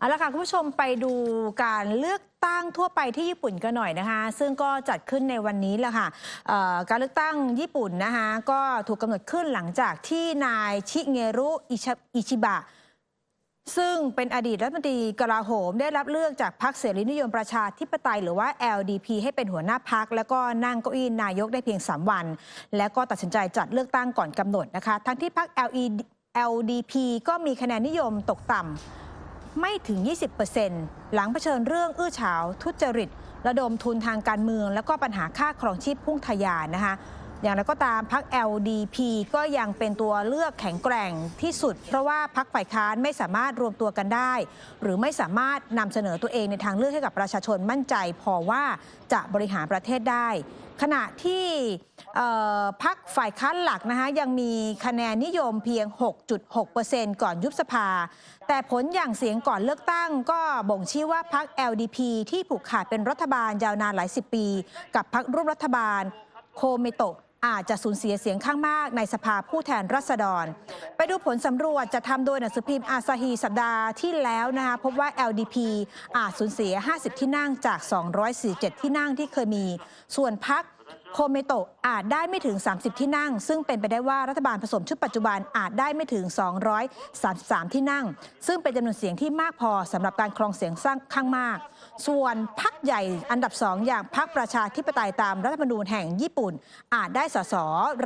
เอาละค่ะคุณผู้ชมไปดูการเลือกตั้งทั่วไปที่ญี่ปุ่นกันหน่อยนะคะ ซึ่งก็จัดขึ้นในวันนี้แหละค่ะการเลือกตั้งญี่ปุ่นนะคะก็ถูกกำหนดขึ้นหลังจากที่นายชิเงรุอิชิบะซึ่งเป็นอดีตรัฐมนตรีกลาโหม ได้รับเลือกจากพรรคเสรีนิยมประชาธิปไตยหรือว่า LDP ให้เป็นหัวหน้าพรรคแล้วก็นั่งเก้าอี้นายกได้เพียง 3 วัน แล้วก็ตัดสินใจจัดเลือกตั้งก่อนกำหนดนะคะ ทั้งที่พรรค LDP ก็มีคะแนนนิยมตกต่ำ ไม่ถึง 20%หลังเผชิญเรื่องอื้อฉาว ทุจริต ระดมทุนทางการเมือง แล้วก็ปัญหาค่าครองชีพพุ่งทะยานนะคะ อย่างไรก็ตามพรรค LDP ก็ยังเป็นตัวเลือกแข็งแกร่งที่สุด เพราะว่าพรรคฝ่ายค้านไม่สามารถรวมตัวกันได้ หรือไม่สามารถนำเสนอตัวเองในทางเลือกให้กับประชาชนมั่นใจ พอว่าจะบริหารประเทศได้ ขณะที่พรรคฝ่ายค้านหลักนะคะยังมีคะแนนนิยมเพียง 6.6%ก่อนยุบสภา แต่ผลอย่างเสียงก่อนเลือกตั้ง ก็บ่งชี้ว่าพรรค LDP ที่ผูกขาดเป็นรัฐบาลยาวนานหลายสิบปี กับพรรคร่วมรัฐบาลโคเมโตะ อาจจะสูญเสียเสียงข้างมากในสภาผู้แทนราษฎร ไปดูผลสำรวจจะทำโดยหนังสือพิมพ์อาซาฮีสัปดาห์ที่แล้วนะคะพบว่า LDP อาจสูญเสีย 50 ที่นั่งจาก 247 ที่นั่งที่เคยมี ส่วนพัก โคเมโตะอาจได้ไม่ถึง 30 ที่นั่ง ซึ่งเป็นไปได้ว่ารัฐบาลผสมชุดปัจจุบันอาจได้ไม่ถึง 233 ที่นั่ง ซึ่งเป็นจำนวนเสียงที่มากพอสำหรับการครองเสียงสร้างข้างมาก ส่วนพักใหญ่อันดับสองอย่างพักประชาธิปไตยตามรัฐธรรมนูญแห่งญี่ปุ่น อาจได้สส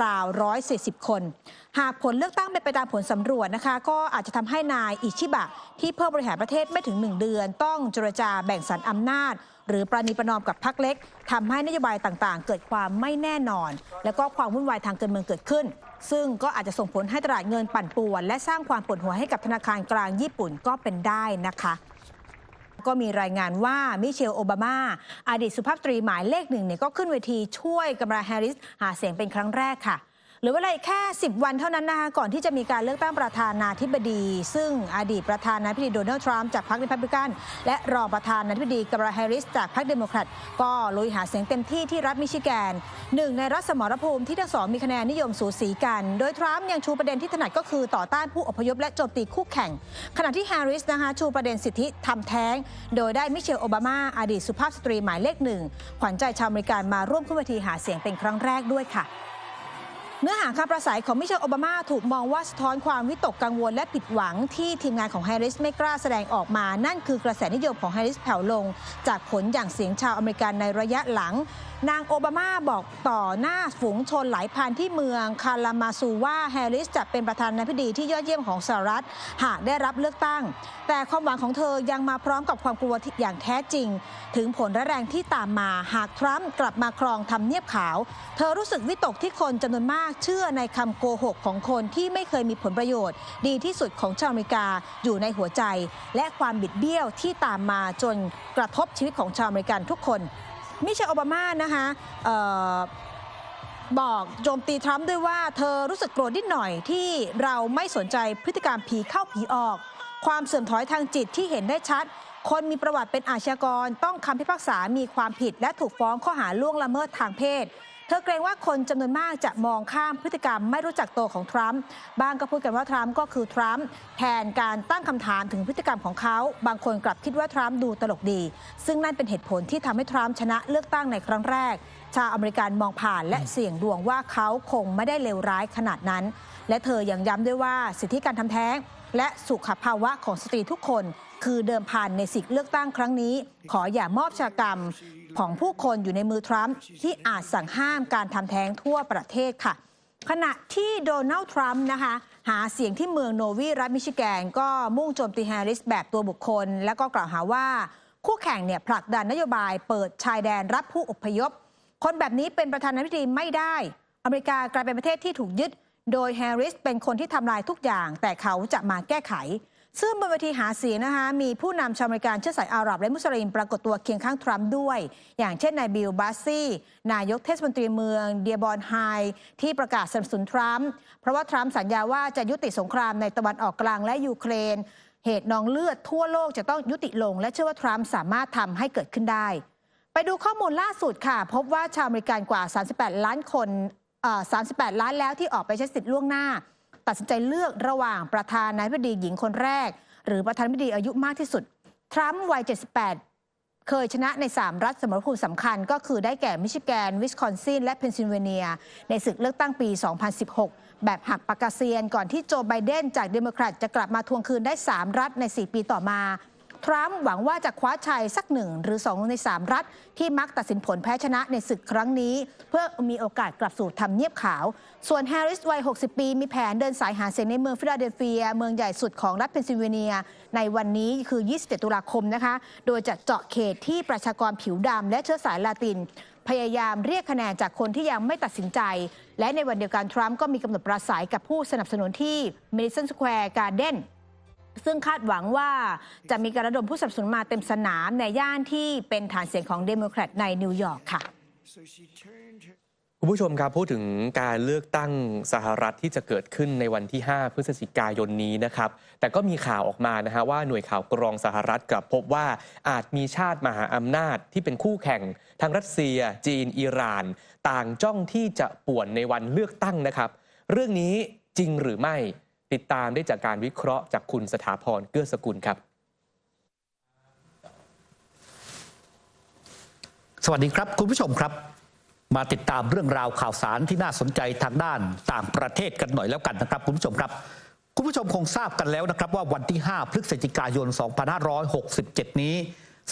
ราว 140 คน หากผลเลือกตั้งเป็นไปตามผลสำรวจนะคะ ก็อาจจะทำให้นายอิชิบะ ที่เพิ่มบริหารประเทศไม่ถึง 1 เดือน ต้องเจรจาแบ่งสรรอำนาจ หรือประนีประนอมกับพรรคเล็กทำให้นโยบายต่างๆ เกิดความไม่แน่นอน แล้วก็ความวุ่นวายทางการเมืองเกิดขึ้น ซึ่งก็อาจจะส่งผลให้ตลาดเงินปั่นป่วน และสร้างความปวดหัวให้กับธนาคารกลางญี่ปุ่นก็เป็นได้นะคะก็มีรายงานว่ามิเชลโอบามาอดีตสุภาพสตรีหมายเลขหนึ่งเนี่ยก็ขึ้นเวทีช่วยกำมลาแฮริส หาเสียงเป็นครั้งแรกค่ะ หรือเวลาอีกแค่ 10 วันเท่านั้นนะคะก่อนที่จะมีการเลือกตั้งประธานาธิบดี ซึ่งอดีตประธานาธิบดีโดนัลด์ทรัมป์จากพรรคริพับลิกัน และรองประธานาธิบดีกัมลาแฮร์ริส จากพรรคเดโมแครตก็ลุยหาเสียงเต็มที่ที่รัฐมิชิแกนหนึ่งในรัฐสมรภูมิที่ทั้งสองมีคะแนนนิยมสูสีกัน โดยทรัมป์ยังชูประเด็นที่ถนัดก็คือต่อต้านผู้อพยพและโจมตีคู่แข่ง ขณะที่แฮร์ริสนะคะชูประเด็นสิทธิทำแท้ง โดยได้มิเชลโอบามาอดีตสุภาพสตรีหมายเลขหนึ่งขวัญใจชาวอเมริกันมาร่วมขึ้นเวทีหาเสียงเป็นครั้งแรกด้วยค่ะ เนื้อหาคำประสัยของมิเชลโอบามาถูกมองว่าสะท้อนความวิตกกังวลและผิดหวังที่ทีมงานของแฮร์ริสไม่กล้าแสดงออกมา นั่นคือกระแสนิยมของแฮร์ริสแผ่วลง จากผลอย่างเสียงชาวอเมริกันในระยะหลัง นางโอบามาบอกต่อหน้าฝูงชนหลายพันที่เมืองคารามาซูว่าแฮร์ริสจะเป็นประธานาธิบดีที่ยอดเยี่ยมของสหรัฐ หากได้รับเลือกตั้ง แต่ความหวังของเธอยังมาพร้อมกับความกลัวอย่างแท้จริง ถึงผลร้ายแรงที่ตามมาหากทรัมป์กลับมาครองทำเนียบขาว เธอรู้สึกวิตกที่คนจำนวนมากเชื่อในคำโกหกของคนที่ไม่เคยมีผลประโยชน์ ดีที่สุดของชาวอเมริกาอยู่ในหัวใจ และความบิดเบี้ยวที่ตามมาจนกระทบชีวิตของชาวอเมริกันทุกคน มิเชลโอบามานะคะออบอกโจมตีทรัมป์ด้วยว่าเธอรู้สึกโกรธนิดหน่อยที่เราไม่สนใจพฤติกรรมผีเข้าผีออก ความเสื่อมถอยทางจิตที่เห็นได้ชัด คนมีประวัติเป็นอาชญากร ต้องคำพิพากษามีความผิดและถูกฟ้องข้อหาล่วงละเมิดทางเพศ เธอเกรงว่าคนจำนวนมากจะมองข้ามพฤติกรรมไม่รู้จักตัวของทรัมป์บางก็พูดกันว่าทรัมป์ก็คือทรัมป์แทนการตั้งคำถามถึงพฤติกรรมของเขา บางคนกลับคิดว่าทรัมป์ดูตลกดี ซึ่งนั่นเป็นเหตุผลที่ทำให้ทรัมป์ชนะเลือกตั้งในครั้งแรก ชาวอเมริกันมองผ่านและเสี่ยงดวงว่าเขาคงไม่ได้เลวร้ายขนาดนั้น และเธอยังย้ำด้วยว่าสิทธิการทำแท้งและสุขภาวะของสตรีทุกคน คือเดิมพันในสิทธิเลือกตั้งครั้งนี้ ขออย่ามอบชากรรมของผู้คนอยู่ในมือทรัมป์ที่อาจสั่งห้ามการทำแท้งทั่วประเทศค่ะ ขณะที่โดนัลด์ทรัมป์นะคะ หาเสียงที่เมืองโนวีรัฐมิชิแกน ก็มุ่งโจมตีแฮร์ริสแบบตัวบุคคล แล้วก็กล่าวหาว่าคู่แข่งเนี่ยผลักดันนโยบายเปิดชายแดนรับผู้อพยพ คนแบบนี้เป็นประธานาธิบดีไม่ได้ อเมริกากลายเป็นประเทศที่ถูกยึด โดยแฮร์ริสเป็นคนที่ทำลายทุกอย่าง แต่เขาจะมาแก้ไข ซึ่งบนเวทีหาเสียงนะคะ มีผู้นำชาวอเมริกันเชื้อสายอาหรับและมุสลิมปรากฏตัวเคียงข้างทรัมป์ด้วย อย่างเช่นนายบิลบัสซี่ นายกเทศมนตรีเมืองเดียบอนไฮที่ประกาศสนับสนุนทรัมป์เพราะว่าทรัมป์สัญญาว่าจะยุติสงครามในตะวันออกกลางและยูเครน เหตุนองเลือดทั่วโลกจะต้องยุติลง และเชื่อว่าทรัมป์สามารถทำให้เกิดขึ้นได้ ไปดูข้อมูลล่าสุดค่ะ พบว่าชาวอเมริกันกว่า 38 ล้านคน38 ล้านแล้วที่ออกไปใช้สิทธิ์ล่วงหน้า ตัดสินใจเลือกระหว่างประธานาธิบดีหญิงคนแรก หรือประธานาธิบดีอายุมากที่สุด ทรัมป์วัย 78 เคยชนะใน 3 รัฐสมรภูมิสำคัญ ก็คือได้แก่มิชิแกน วิสคอนซิน และเพนซิลเวเนีย ในศึกเลือกตั้งปี 2016 แบบหักปากกาเซียน ก่อนที่โจไบเดนจากเดโมแครตจะกลับมาทวงคืนได้ 3 รัฐใน 4 ปีต่อมา ทรัมป์หวังว่าจะคว้าชัยสักหนึ่งหรือ2ใน3รัฐ ที่มักตัดสินผลแพ้ชนะในศึกครั้งนี้ เพื่อมีโอกาสกลับสู่ทำเนียบขาว ส่วนแฮร์ริสวัย 60 ปี มีแผนเดินสายหาเสียงในเมืองฟิลาเดลเฟีย เมืองใหญ่สุดของรัฐเพนซิลเวเนีย ในวันนี้คือ 27 ตุลาคมนะคะ โดยจะเจาะเขตที่ประชากรผิวดำและเชื้อสายลาตินพยายามเรียกคะแนนจากคนที่ยังไม่ตัดสินใจ และในวันเดียวกันทรัมป์ก็มีกำหนดปราศัยกับผู้สนับสนุนที่ Madison Square Garden ซึ่งคาดหวังว่าจะมีการระดมผู้สนับสนุนมาเต็มสนามในย่านที่เป็นฐานเสียงของเดโมแครตในนิวยอร์กค่ะคุณผู้ชมครับ พูดถึงการเลือกตั้งสหรัฐที่จะเกิดขึ้นในวันที่ 5 พฤศจิกายนนี้นะครับ แต่ก็มีข่าวออกมานะฮะว่าหน่วยข่าวกรองสหรัฐกลับพบว่าอาจมีชาติมหาอำนาจที่เป็นคู่แข่งทั้งรัสเซีย จีน อิหร่าน ต่างจ้องที่จะป่วนในวันเลือกตั้งนะครับ เรื่องนี้จริงหรือไม่ ติดตามได้จากการวิเคราะห์จากคุณสถาพรเกื้อสกุลครับ สวัสดีครับ คุณผู้ชมครับ มาติดตามเรื่องราวข่าวสารที่น่าสนใจทางด้านต่างประเทศกันหน่อยแล้วกันนะครับ คุณผู้ชมครับ คุณผู้ชมคงทราบกันแล้วนะครับ ว่าวันที่ 5 พฤศจิกายน 2567 นี้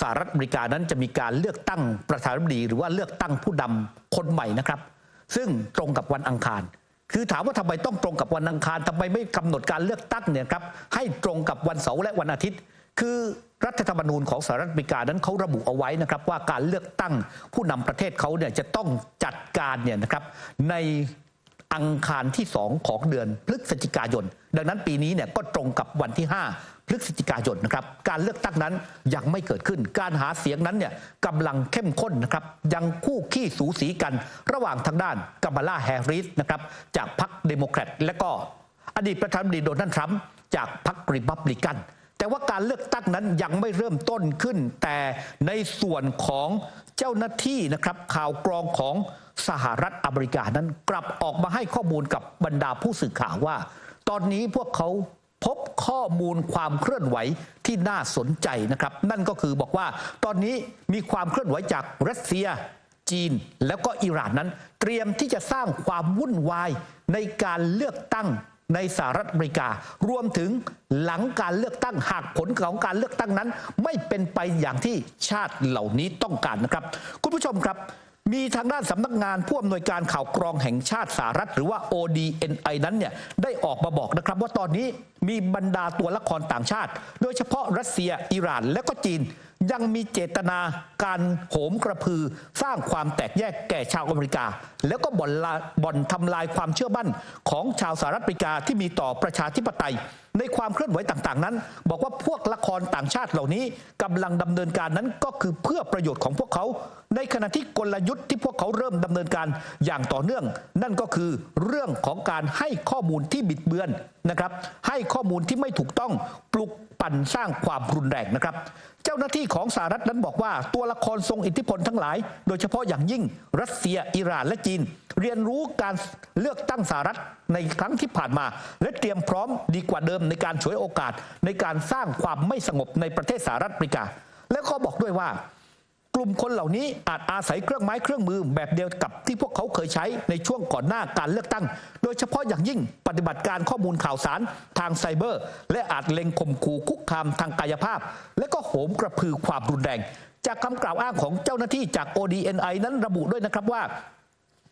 สหรัฐอเมริกานั้นจะมีการเลือกตั้งประธานาธิบดี หรือว่าเลือกตั้งผู้นำคนใหม่นะครับ ซึ่งตรงกับวันอังคาร คือถามว่าทำไมต้องตรงกับวันอังคารทำไมไม่กำหนดการเลือกตั้งเนี่ยครับให้ตรงกับวันเสาร์และวันอาทิตย์ คือรัฐธรรมนูญของสหรัฐอเมริกานั้นเขาระบุเอาไว้นะครับว่าการเลือกตั้งผู้นำประเทศเขาเนี่ยจะต้องจัดการเนี่ยนะครับในอังคารที่ 2 ของเดือนพฤศจิกายน ดังนั้นปีนี้เนี่ยก็ตรงกับวันที่ 5 พฤศจิกายนนะครับ การเลือกตั้งนั้นยังไม่เกิดขึ้น การหาเสียงนั้นเนี่ยกำลังเข้มข้นนะครับ ยังคู่ขี้สูสีกัน ระหว่างทางด้านกัมบาลาแฮร์ริสนะครับ จากพรรคเดโมแครตและก็อดีตประธานาธิบดีโดนัลด์ทรัมป์จากพรรคริพับลิกันแต่ว่าการเลือกตั้งนั้นยังไม่เริ่มต้นขึ้น แต่ในส่วนของเจ้าหน้าที่นะครับข่าวกรองของสหรัฐอเมริกานั้นกลับออกมาให้ข้อมูลกับบรรดาผู้สื่อข่าวว่า ตอนนี้พวกเขา พบข้อมูลความเคลื่อนไหวที่น่าสนใจนะครับ นั่นก็คือบอกว่าตอนนี้มีความเคลื่อนไหวจากรัสเซีย จีน แล้วก็อิหร่านนั้น เตรียมที่จะสร้างความวุ่นวายในการเลือกตั้งในสหรัฐอเมริกา รวมถึงหลังการเลือกตั้งหากผลของการเลือกตั้งนั้น ไม่เป็นไปอย่างที่ชาติเหล่านี้ต้องการนะครับ คุณผู้ชมครับ มีทางด้านสำนักงานผู้อำนวยการข่าวกรองแห่งชาติสหรัฐ หรือว่า ODNI นั้นเนี่ยได้ออกมาบอกนะครับ ว่าตอนนี้มีบรรดาตัวละครต่างชาติ โดยเฉพาะรัสเซียอิหร่าน และก็จีน ยังมีเจตนาการโหมกระพือ สร้างความแตกแยกแก่ชาวอเมริกา แล้วก็บ่อนลาบ่อนทำลายความเชื่อมั่นของชาวสหรัฐอเมริกาที่มีต่อประชาธิปไตย ในความเคลื่อนไหวต่างๆ นั้น บอกว่าพวกละครต่างชาติเหล่านี้กำลังดำเนินการนั้นก็คือเพื่อประโยชน์ของพวกเขา ในขณะที่กลยุทธ์ที่พวกเขาเริ่มดำเนินการอย่างต่อเนื่อง นั่นก็คือเรื่องของการให้ข้อมูลที่บิดเบือนนะครับ ให้ข้อมูลที่ไม่ถูกต้องปลุก ปั่นสร้างความรุนแรงนะครับ เจ้าหน้าที่ของสหรัฐนั้นบอกว่าตัวละครทรงอิทธิพลทั้งหลาย โดยเฉพาะอย่างยิ่งรัสเซียอิหร่านและจีน เรียนรู้การเลือกตั้งสหรัฐในครั้งที่ผ่านมา และเตรียมพร้อมดีกว่าเดิมในการฉวยโอกาสในการสร้างความไม่สงบในประเทศสหรัฐอเมริกา และก็บอกด้วยว่า กลุ่มคนเหล่านี้อาจอาศัยเครื่องไม้เครื่องมือแบบเดียวกับที่พวกเขาเคยใช้ในช่วงก่อนหน้าการเลือกตั้ง โดยเฉพาะอย่างยิ่งปฏิบัติการข้อมูลข่าวสารทางไซเบอร์ และอาจเล็งข่มขู่คุกคามทางกายภาพ และก็โหมกระพือความรุนแรง จากคำกล่าวอ้างของเจ้าหน้าที่จาก ODNI นั้นระบุด้วยนะครับว่า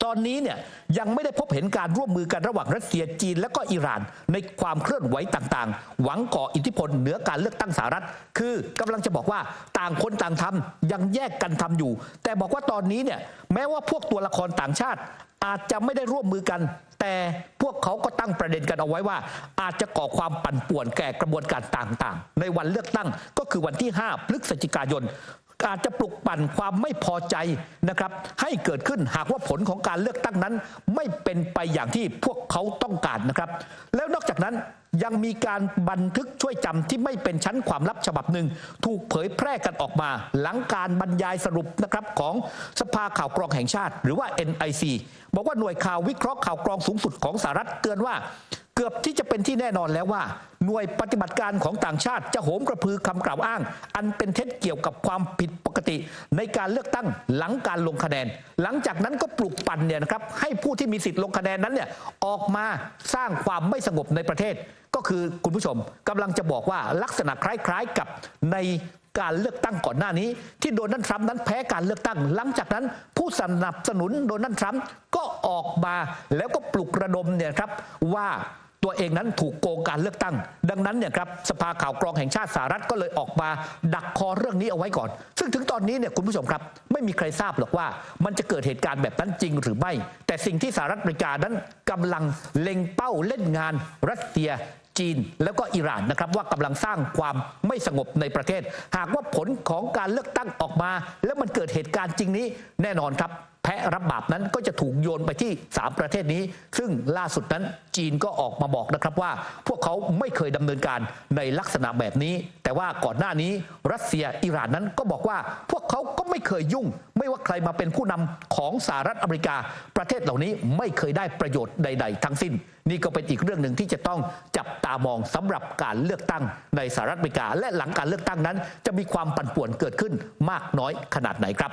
ตอนนี้เนี่ยยังไม่ได้พบเห็นการร่วมมือกันระหว่างรัสเซียจีน และก็อิหร่าน ในความเคลื่อนไหวต่างๆ หวังก่ออิทธิพลเหนือการเลือกตั้งสหรัฐ คือกำลังจะบอกว่าต่างคนต่างทำยังแยกกันทำอยู่ แต่บอกว่าตอนนี้เนี่ยแม้ว่าพวกตัวละครต่างชาติอาจจะไม่ได้ร่วมมือกัน แต่พวกเขาก็ตั้งประเด็นกันเอาไว้ว่า อาจจะก่อความปั่นป่วนแก่กระบวนการต่างๆ ในวันเลือกตั้งก็คือวันที่ 5 พฤศจิกายน อาจจะปลุกปั่นความไม่พอใจนะครับให้เกิดขึ้นหากว่าผลของการเลือกตั้งนั้น ไม่เป็นไปอย่างที่พวกเขาต้องการนะครับ แล้วนอกจากนั้นยังมีการบันทึกช่วยจำที่ไม่เป็นชั้นความลับฉบับหนึ่ง ถูกเผยแพร่กันออกมา หลังการบรรยายสรุปนะครับของสภาข่าวกรองแห่งชาติ หรือว่า NIC บอกว่าหน่วยข่าววิเคราะห์ข่าวกรองสูงสุดของสหรัฐเตือนว่า กือบที่จะเป็นที่แน่นอนแล้วว่า หน่วยปฏิบัติการของต่างชาติจะโหมกระพือคำกล่าวอ้าง อันเป็นเท็จเกี่ยวกับความผิดปกติ ในการเลือกตั้งหลังการลงคะแนน หลังจากนั้นก็ปลุกปั่นเนี่ยนะครับให้ผู้ที่มีสิทธิ์ลงคะแนนนั้นเนี่ยออกมาสร้างความไม่สงบในประเทศ ก็คือคุณผู้ชมกำลังจะบอกว่าลักษณะคล้ายๆกับในการเลือกตั้งก่อนหน้านี้ ที่โดนัลด์ทรัมป์นั้นแพ้การเลือกตั้ง หลังจากนั้น ผู้สนับสนุนโดนัลด์ทรัมป์ก็ออกมาแล้วก็ปลุกระดมเนี่ยครับว่า ตัวเองนั้นถูกโกงการเลือกตั้ง ดังนั้นเนี่ยครับสภาข่าวกรองแห่งชาติสหรัฐก็เลยออกมา ดักคอเรื่องนี้เอาไว้ก่อน ซึ่งถึงตอนนี้เนี่ยคุณผู้ชมครับ ไม่มีใครทราบหรอกว่า มันจะเกิดเหตุการณ์แบบนั้นจริงหรือไม่ แต่สิ่งที่สหรัฐอเมริกานั้นกำลังเล็งเป้าเล่นงานรัสเซียจีนแล้วก็อิหร่านนะครับว่ากำลังสร้างความไม่สงบในประเทศ หากว่าผลของการเลือกตั้งออกมา แล้วมันเกิดเหตุการณ์จริงนี้แน่นอนครับ พะรับบาปนั้นก็จะถูกโยนไปที่ 3 ประเทศนี้ ซึ่งล่าสุดนั้นจีนก็ออกมาบอกนะครับว่า พวกเขาไม่เคยดำเนินการในลักษณะแบบนี้ แต่ว่าก่อนหน้านี้รัสเซียอิหร่านนั้นก็บอกว่า พวกเขาก็ไม่เคยยุ่ง ไม่ว่าใครมาเป็นผู้นำของสหรัฐอเมริกา ประเทศเหล่านี้ไม่เคยได้ประโยชน์ใด ๆ ทั้งสิ้น นี่ก็เป็นอีกเรื่องหนึ่งที่จะต้องจับตามองสำหรับการเลือกตั้งในสหรัฐอเมริกา และหลังการเลือกตั้งนั้น จะมีความปั่นป่วนเกิดขึ้นมากน้อยขนาดไหนครับ